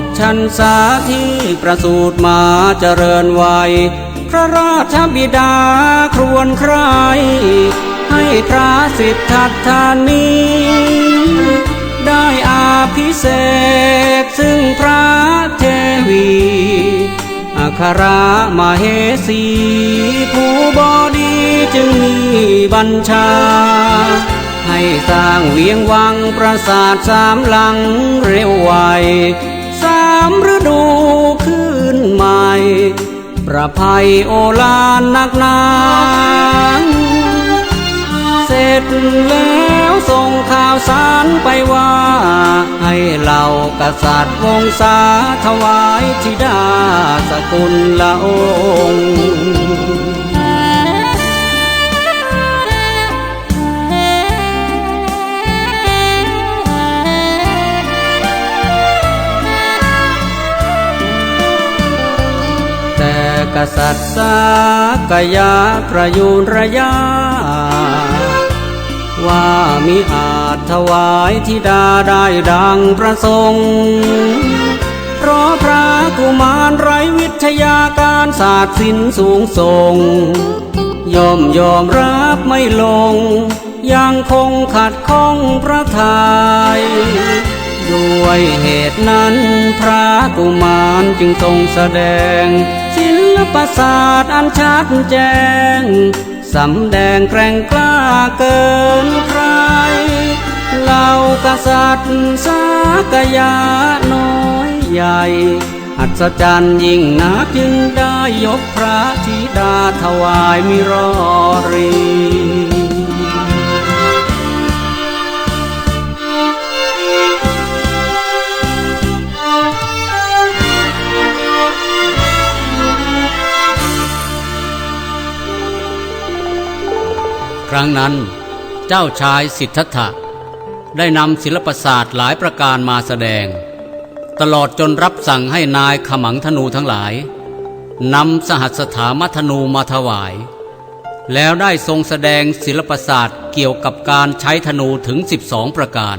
กชั้นสาที่ประสูติมาเจริญวัย พระราชบิดาครวนใคร ให้พระสิทธัตถานีได้อาภิเษกซึ่งพระเทวีอัครมเหสีผู้บอดีจึงมีบัญชา ให้สร้างเวียงวังปราสาทสามหลังเร็วไวสามฤดูขึ้นใหม่ ประภัยโอลานนักนาเสร็จแล้วส่งข่าวสารไปว่า ให้เหล่ากษัตริย์วงศาถวายธิดาสกุลละอ กษัตริย์สากยาประยูนระยะว่ามิอาจถวายธิดาได้ดังประสงค์เพราะพระกุมารไรวิทยาการศาสตร์ศิลป์สูงส่งยอมยอมรับไม่ลง ยังคงขัดข้องพระทยัยด้วยเหตุนั้นพระกุมารจึงทรงแสดง ประสาทอันชัดแจ้ง สำแดงแกร่งกล้าเกินใครเหล่ากษัตริย์สากยาน้อยใหญ่ อัศจรรย์ยิ่งนักจึงได้ยกพระธิดาถวายมิรอรี ครั้งนั้น เจ้าชายสิทธัตถะได้นำศิลปศาสตร์หลายประการมาแสดง ตลอดจนรับสั่งให้นายขมังธนูทั้งหลายนำสหัสถามัธนูมาถวาย แล้วได้ทรงแสดงศิลปศาสตร์เกี่ยวกับการใช้ธนูถึง 12 ประการ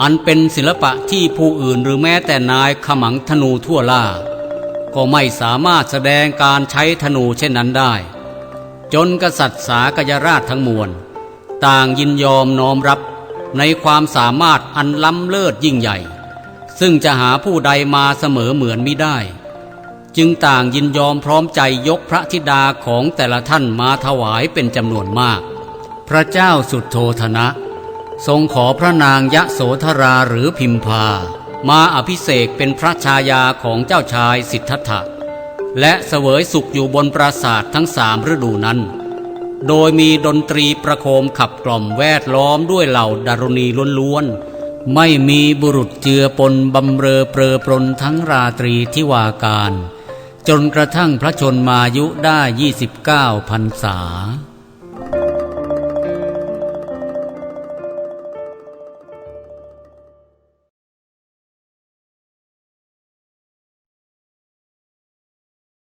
อันเป็นศิลปะที่ผู้อื่นหรือแม้แต่นายขมังธนูทั่วล่า ก็ไม่สามารถแสดงการใช้ธนูเช่นนั้นได้ จนกษัตริย์สากยราชทั้งมวล ต่างยินยอมน้อมรับในความสามารถอันล้ำเลิศยิ่งใหญ่ ซึ่งจะหาผู้ใดมาเสมอเหมือนมิได้ จึงต่างยินยอมพร้อมใจยกพระธิดาของแต่ละท่านมาถวายเป็นจำนวนมาก พระเจ้าสุดโทธนะ ทรงขอพระนางยะโสธราหรือพิมพา มาอภิเษกเป็นพระชายาของเจ้าชายสิทธัตถะ และเสวยสุขอยู่บนปราสาททั้งสามฤดูนั้น โดยมีดนตรีประโคมขับกล่อมแวดล้อมด้วยเหล่าดารุณีล้วนๆ ไม่มีบุรุษเจือปนบำเรอเปรอปรนทั้งราตรีที่วาการ จนกระทั่งพระชนมายุได้ 29พรรษา